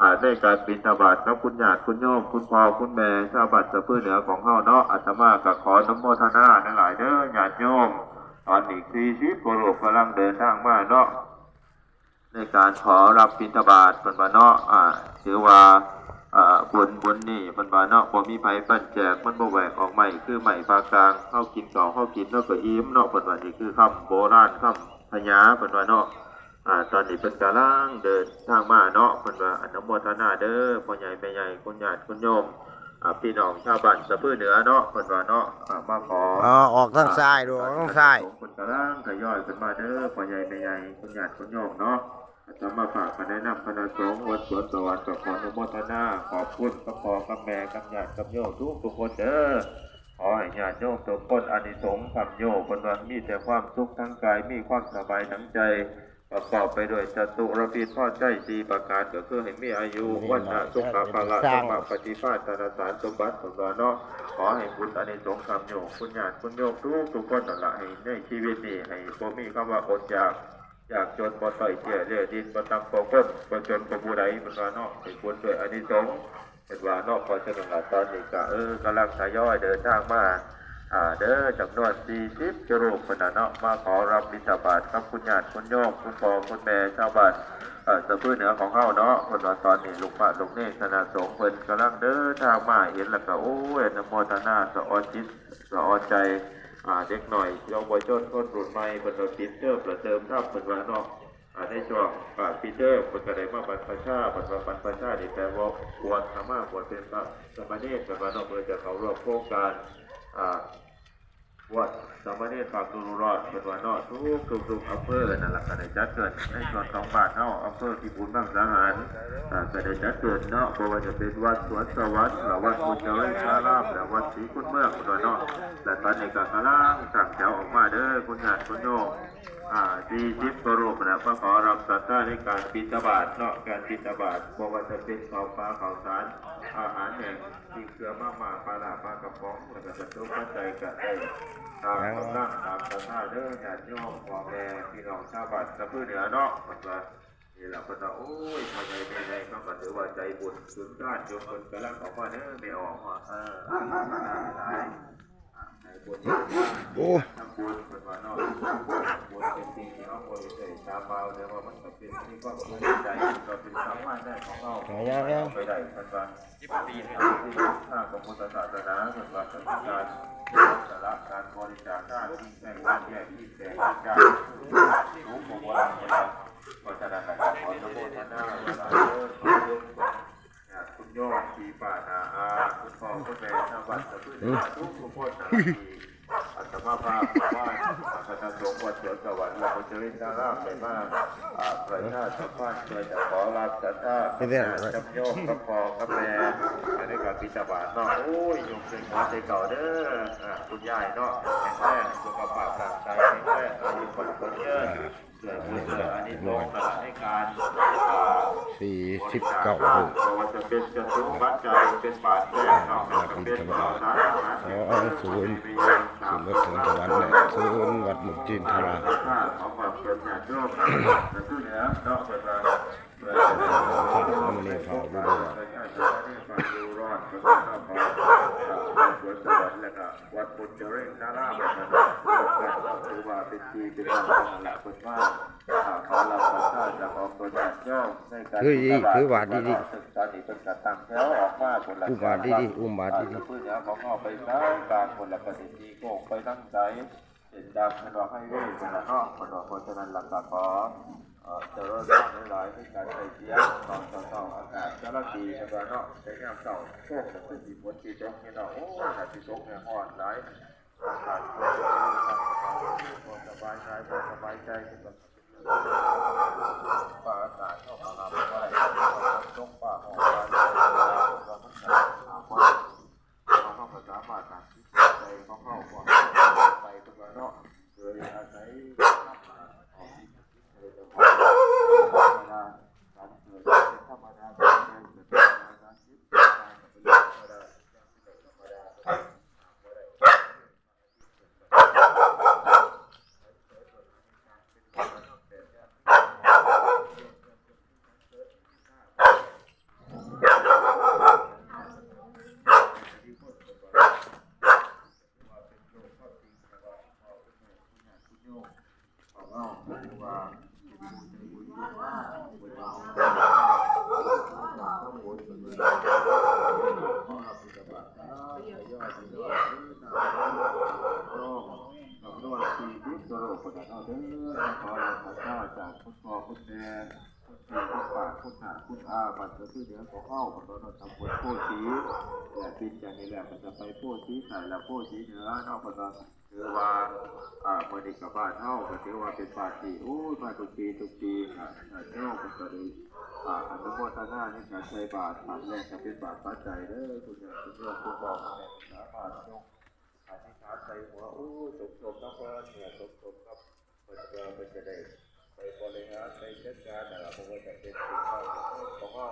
อ่าในการบินทบาทกับคุณญาติคุณโยมคุณพ่อคุณแม่ชาวบ้านสะพื้นเหนือของเฮาเนาะอาตมาก็ขออนโมทนาหลายเด้อญาติโยมตอนนี้คือชีวิตโกโลกกำลังเดินทางมาเนาะในการขอรับบิณฑบาตเป็นบาเนาะอ่าถือว่าอ่าบนบนนี่เป็นบาเนาะบ่มีไผปั้นแจกมันบ่แหวกออกใหม่คือใหม่ปลากลางเข้ากินเก่าเข้ากินแล้วก็อิ่มเนาะเป็นว่านี่คือคำโบราณคำพญาเป็นว่าเนาะ อ่าตอนนี้เป็นกำลังเดินทางมาเนาะเป็นว่าอนุโมทนาเด้อพ่อใหญ่แม่ใหญ่คุณญาติคุณโยมอ่าพี่น้องชาวบ้านสะพื้นเหนือเนาะเป็นว่าเนาะอ่ามาขออ๋อออกทางซ้ายดูออกทางซ้ายคนกำลังทยอยขึ้นมาเด้อพ่อใหญ่แม่ใหญ่คุณญาติคุณโยมเนาะอาจะมาฝากมาแนะนำคณะสงฆ์วัดสวนสวรรค์กับขออนุโมทนาขอบคุณกับพ่อกับแม่กับญาติกับโยมทุกทุกคนเด้อขอให้ญาติโยมทุกคนอานิสงส์ความโยมบนวันมีแต่ความสุขทั้งกายมีความสบายทั้งใจ ประกอบไปด้วยจตุรพิษทอดใจสีประการก็คือให้มีอายุวันนะสุขภาละสมบัติปฏิภาณธนสารสมบัติสมบัติเนาะขอให้บุญอานิสงส์ความโยมคุณญาติคุณโยมทุกทุกคนนั่นละให้ในชีวิตนี้ให้บ่มีคำว่าอดอยากอยากจนบ่ต่อยเจียเรียดินบ่ตำบ่ก้นบ่จนบ่ผู้ใดมันว่าเนาะให้บุญด้วยอานิสงส์เป็นว่าเนาะพอฉะนั้นล่ะตอนนี้ก็เออกำลังทยอยเดินทางมา อ่าเด้อจำนวน40กิโลเพิ่นน่ะเนาะมาขอรับบิณฑบาตครับคุณญาติคุณโยมคุณพ่อคุณแม่ชาวบ้านเอ่อสะพื้นเหนือของเฮาเนาะเพิ่นว่าตอนนี้ลูกพระลูกเนตรคณะสงฆ์เพิ่นกำลังเดินทางมาเห็นแล้วก็โอ้ยอนโมทนาสะออจิตสะออใจอ่าเด็กหน่อยเยาวชนคนรุ่นใหม่เพิ่นเอาปิดเทอมประเติมทับเพิ่นว่าเนาะอ่าในช่วงอ่าปิดเทอมเพิ่นก็ได้มาบรรพชาบรรพบรรพชานี่แปลว่าบวชสามารถบวชเป็นพระสมณรเพิ่นว่าเนาะเพิ่นจะเข้าร่วมโครงการ วัดสามเณรฝากดูรอดเป็นวันนาะทุกทุกทุกอำเภอนั่นแหละก็ได้จัดเกิดในส่วนของบ้านเฮาอำเภอที่บุญบางสาหารก็ได้จัดเกิดเนาะบ่ว่าจะเป็นวัดสวนสวัสดิ์หรือวัดพุทธเจริญสารามหรือวัดศรีคุณเมืองเป็นวันนาะและตอนนี้ก็กำลังสั่งแถวออกมาเด้อคุณญาติคุณโยม อ่าดีจิตกรูปนะก็ขอรับสัตว์ในการบิณฑบาตเนาะการบิณฑบาตบ่ว่าจะเป็นข้าวปลาข้าวสาร อาหารแห้งที่เกลือมากมาปลาหลาปลากระป๋องแล้วก็จะตุ้มปัจจัยก็ได้ตามกำลังตามสัทธาเด้อญาติโยมพ่อแม่พี่น้องชาวบ้านสะพื้นเหนือเนาะมันว่านี่แหละเพิ่นว่าโอ้ยพอใจแม่ใหญ่เขาก็ถือว่าใจบุญสุดด้านโยมเพิ่นกำลังออกมาเด้อไม่ออกมาเออหลายๆในบทที่โอ้ ทำบุญเป็นวันนอกบทเป็นสิ่งที่เราบ ริสุทธิ์ตาเบาเนี่ยว่ามันก็เป็นที่ก็ภูมิใจก็เป็นสามารถได้ของเราหายยังยังไปได้เป็นวันที่ปีที่ข้าของพุทธศาสนาเป็นวันสำคัญสาระการบริจาคทานที่แบ่งการแยกที่แบ่งการรู้ของเราณนะครับเพราะฉะนั้นนะครับขอสมุทนาเวลาเลิกคุณโยมทีป่านาอาคุณพ่อคุณแม่ชาวบ้านสะพื้นทุกทุกคนนะที่อัตมาภาพว่าคณะสงฆ์วัดเสือสวรรค์ เราจะเล่นาราไปมากประชาชนบ้านเพื่อจะขอรับสัทธาจำโยกกระพอกระแมในการพิจารณานาะโอ้ยยมเป็นหัวใจเก่าเด้อคุณยายเนาะแข็งแรงสุขภาพร่างกายแข็งแรงอายุคนคนเยอะเกิดบุญเกิดอันนี้ตรงในการสี่สิบเก้าเพลูกราะว่าจะเป็นจะทุกข์บัตรใจเป็นบาดแผลเนาะเป็นข่าวสารอาหารสองศูนย์ ศูนย์รถถึงตะวันเนี่ยศูนย์วัดหมุกจีนทาราของความเกิดญาติโยมแต่ผู้เหนือเนาะเปิดมาเปิดข้าวมันนี่เขาดูด้วยประชาชนที่ฟังดูรอดองขอสวนสวรรค์แล้วก็วัดปุจเจริญนารามนะครับถือว่าเป็นที่เป็นทางของหลักคนว่าขอรับประทานจากของตัวญาติ โยมในการคืออีคือว่าดีดีตอนนี้เป็นการตั้งแถวออกมาคนละอุ้มบาทดีดีอุ้มบาทดีดีเพื่อจะของเอาไปสร้างการคนละประเด็นที่โกงไปตั้งใจเห็นดำมันว่าให้เว้ยเป็นละเนาะมันว่าเพราะฉะนั้นหลักการขอเอ่อเจริญร้อนหลายๆที่การใช้เสียงตอนเช้าๆอากาศจะละดีนะครับเนาะใช้งามเก่าโชคจะเป็นสีฝนสีตกนี่เนาะโอ้ยหาสีตกเนี่ยห่อนหลายอากาศสบายใจสบายใจที่แบบ ป่าอากาศเข้ามาทำอะไรตกป่าหอม พุทธาพุทธาบัตรจะซื้อเนื้อของเข้าบัตรเราทำปวดโพชีแต่ปินจากนี้แหละมันจะไปโพชีใส่ละโพชีเนื้อนอกบัตร ถือว่าอ่าเมื่อนี้กับบ้านเฮาก็ถือว่าเป็นบ้านที่โอ้ยมาทุกปีทุกปีค่ะเจ้าก็จะได้อ่าอนุโมทนาในการใช้บาตรบาตรแรกจะเป็นบาตรปัจจัยเด้อคุณยายคุณโยมคุณบอกแม่สามารถยกอธิษฐานใจหัวโอ้สมสมนักว่าเนี่ยสมสมครับเปิดเจอเปิดจะได้ไปบริหารไปจัดการแต่ละคนจะเป็นสิ่งของของเรา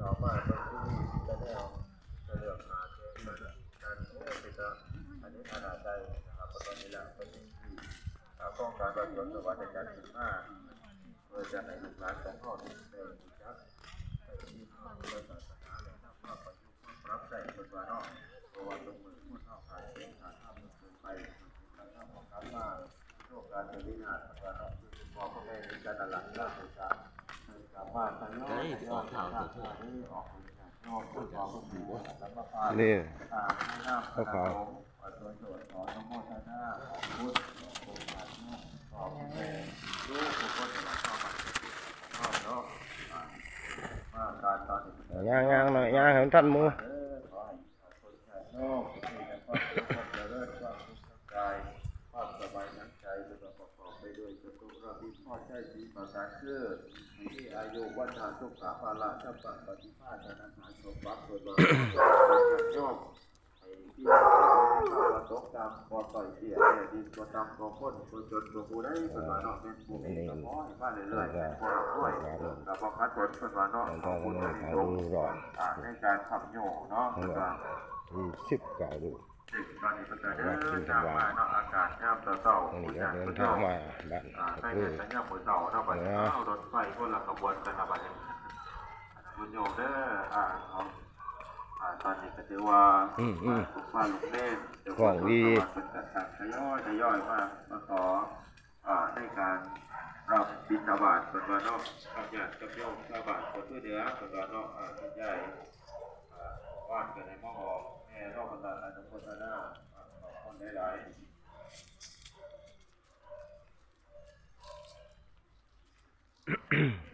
ต่อมาเป็นที่นี่จะแนวจะเลือกหาเจอการโอ้ติดอะอันนี้ขนาดใดนะครับตอนนี้แหละเป็นที่เราต้องการประโยชน์สวัสดิการถึงมาเพื่อจะให้ลูกหลานของเขาได้ได้รู้จักไปที่เขาเพื่อศาสนาและนำมาประยุกต์มาปรับใช้เป็นว่านาะเพราะว่าตรงมือพูดเท่าขายเป็นขาดทำเกินไปการทำของการมาโรคการเป็นวินาศเป็นว่าเนาะคือคุณพ่อคุณแม่มีการตลาดน่าสนใจสามารถทำยอด ยอดข่าวต่างๆนี้ออกมาจากนอกคุณพ่อคุณแม่แล้าพานี่อ่าให้น้ำเขาวขอตัวโจทย์ขอทั้งหมดทั้งหน้าขอพุทธขอโครงการขอคุณแม่ลูกทุกคนจะขามาเข้าเนาะอ่ามาการตอนนี้เป็นย่างย่างหน่อยย่างให้มันทันมูเอ พ่อใจสีประการคือที่อายุวัฒนาสุขาภาละชัพพะปฏิภาณธนาคารสมบัติส่วนรวมยอมไอ้ที่เราเราตกตามพอต่อยเสียเนี่ยดินตัวตามตัวคนตัวจนตัวผู้ได้เป็นว่าเนาะเป็นผู้มีสมองมาเรื่อยๆพอเราด้วยกับพอคัดผลเป็นว่าเนาะขอบคุณทาที่งยกดูร้อนอ่าในการขับโยเนาะเป็นว่ายี่สิบเก้าดูก ตอนนี้เป็นการเดินทางมาเนาะอากาศยามเต่าตรงๆนี้คุณก็ยายเดิคุนณโยทางมมาบ้านอ่าก็ใช่คือสัญญาณมือเต่าเนาะบัดนี้เอารถไฟคนละขบวนกันนะบัดนี้คุณโยมเด้ออ่าเขาอ่าตอนนี้ก็ถือว่าอืมอืมลูกฟ้าลูกเล่นเดี๋ยวของดีเป็นการตัดทยอยทยอยมามาขออ่าในการรับบิณฑบาตเป็นวันเนาะทำญาติกับโยมชาวบ้านคนทั่วเหนือเป็นวันเนาะอ่าท่านใหญ่อ่าว่านกันในมหอ แห่รอบบรรดาอนุโมทนาขอบคนหลายๆ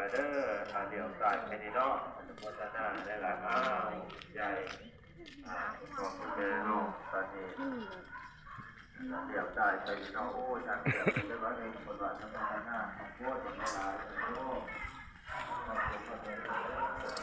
ไปเด้ออ่าเดี๋ยวใส่ไปนี่เนาะวัฒนาได้หลายอ้าวใหญ่อ่าบอกคุณแม่เนาะตอนนี้เดี๋ยวได้ไปนี่เนาะโอ้ยทางเดี๋ยวเป็นเรื่องเองคนวัฒนาหน้าขอโทษคนหลายโอ้ขอบคุณคนเดีย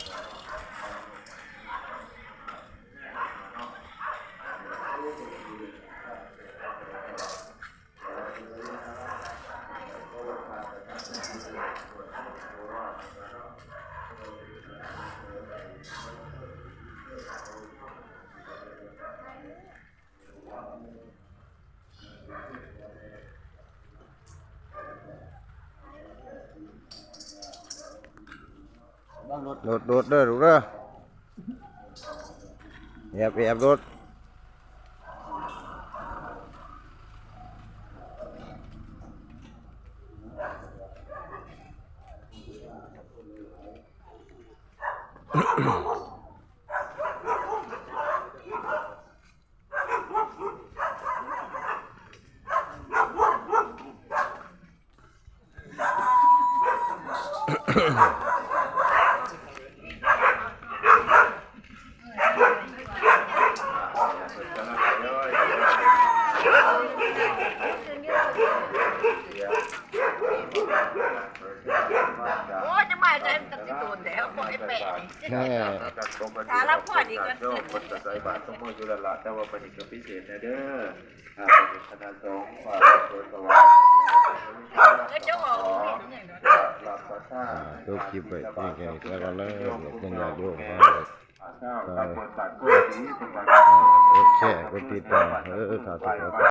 โดดโดดเด้อลูกเด้อแอบแอบโดดโอ้ยจะมาใจมันตัดตูนแล้วบอกไอ้แปะนี่ แน่หารับพอดีก่อนโยมคนใส่บาตรต้องมืออยู่ละละแต่ว่าปฏิกิริยาพิเศษนะเด้ออ่าเป็นคณะสงฆ์ฝ่ายโดยสว่างเอ้ยเจ้าของหลับประทาดูคลิปไปนี่แค่แล้วก็เลิกเป็นญาโยมเขาอ่าเจ้าตำบลบาดโคกสีจังหวัดโอเคกดติดตามเออถ้าถูก